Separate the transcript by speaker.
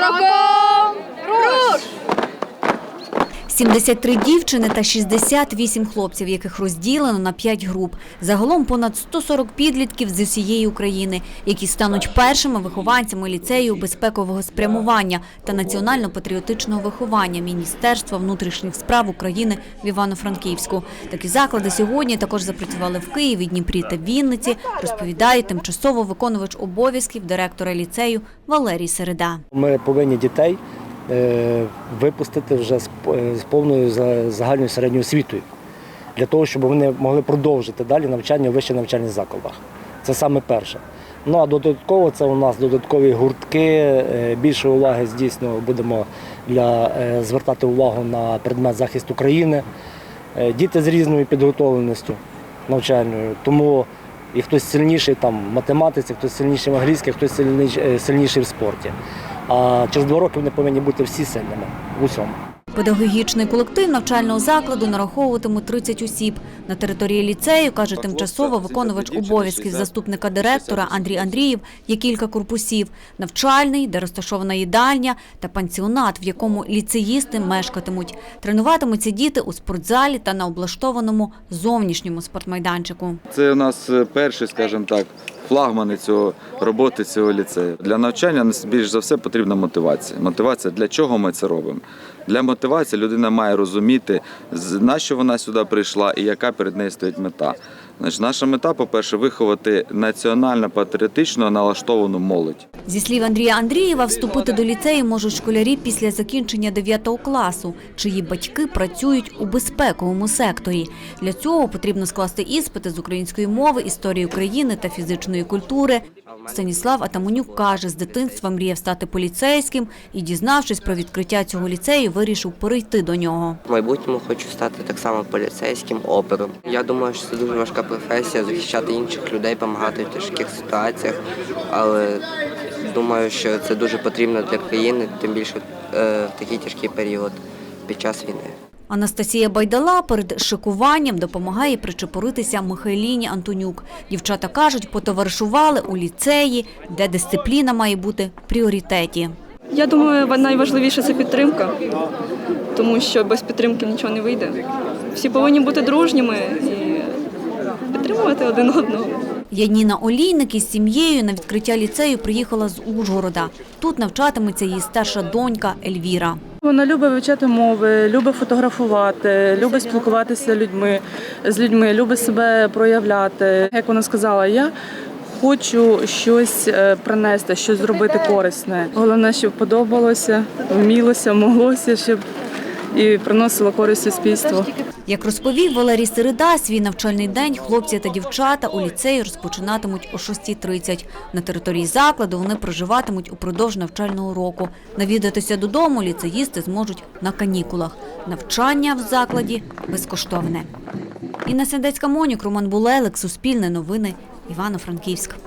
Speaker 1: Microphone!
Speaker 2: 73 дівчини та 68 хлопців, яких розділено на 5 груп. Загалом понад 140 підлітків з усієї України, які стануть першими вихованцями ліцею безпекового спрямування та національно-патріотичного виховання Міністерства внутрішніх справ України в Івано-Франківську. Такі заклади сьогодні також запрацювали в Києві, Дніпрі та Вінниці, розповідає тимчасово виконувач обов'язків директора ліцею Валерій Середа.
Speaker 3: Ми повинні дітей випустити вже з, е, повною загальною середньою освітою, для того, щоб вони могли продовжити далі навчання у вищих навчальних закладах. Це саме перше. Ну а додатково це у нас додаткові гуртки. е, Більше уваги дійсно будемо для, е, звертати увагу на предмет захисту країни. Е, Діти з різною підготовленістю навчальною. Тому і хтось сильніший там в математиці, хтось сильніший в англійській, хтось е, сильніший в спорті. А через два роки вони повинні бути всі сильними в усьому.
Speaker 2: Педагогічний колектив навчального закладу нараховуватиме 30 осіб. На території ліцею, каже тимчасово виконувач обов'язків заступника директора Андрій Андріїв, є кілька корпусів – навчальний, де розташована їдальня, та пансіонат, в якому ліцеїсти мешкатимуть. Тренуватимуться діти у спортзалі та на облаштованому зовнішньому спортмайданчику.
Speaker 4: Це у нас е, перший, скажімо так, флагмани цього роботи цього ліцею. Для навчання більш за все потрібна мотивація. Мотивація для чого ми це робимо? Для мотивації людина має розуміти, на що вона сюди прийшла і яка перед нею стоїть мета. Значить, наша мета, по-перше, виховати національно патріотично налаштовану молодь.
Speaker 2: Зі слів Андрія Андрієва, вступити до ліцею можуть школярі після закінчення 9 класу, чиї батьки працюють у безпековому секторі. Для цього потрібно скласти іспити з української мови, історії України та фізичної культури. Станіслав Атаманюк каже, з дитинства мріяв стати поліцейським і, дізнавшись про відкриття цього ліцею, вирішив перейти до нього.
Speaker 5: В майбутньому хочу стати так само поліцейським опером. Я думаю, що це дуже важка професія захищати інших людей, допомагати в тяжких ситуаціях. Але думаю, що це дуже потрібно для країни, тим більше е, в такий тяжкий період під час війни.
Speaker 2: Анастасія Байдала перед шикуванням допомагає причепуритися Михайліні Антонюк. Дівчата кажуть, потоваришували у ліцеї, де дисципліна має бути в пріоритеті.
Speaker 6: Я думаю, найважливіше це підтримка, тому що без підтримки нічого не вийде. Всі повинні бути дружніми і підтримувати один одного.
Speaker 2: Яніна Олійник із сім'єю на відкриття ліцею приїхала з Ужгорода. Тут навчатиметься її старша донька Ельвіра.
Speaker 7: Вона любить вивчати мови, любить фотографувати, любить спілкуватися людьми з людьми, любить себе проявляти. Як вона сказала, я хочу щось е, принести, щось зробити корисне. Головне, щоб подобалося, вмілося, моглося, щоб і приносило користь суспільству.
Speaker 2: Як розповів Валерій Середа, свій навчальний день хлопці та дівчата у ліцеї розпочинатимуть о 6.30. На території закладу вони проживатимуть упродовж навчального року. Навідатися додому ліцеїсти зможуть на канікулах. Навчання в закладі безкоштовне. Інна Сендецька Монюк, Роман Булелик, Суспільне новини, Івано-Франківськ.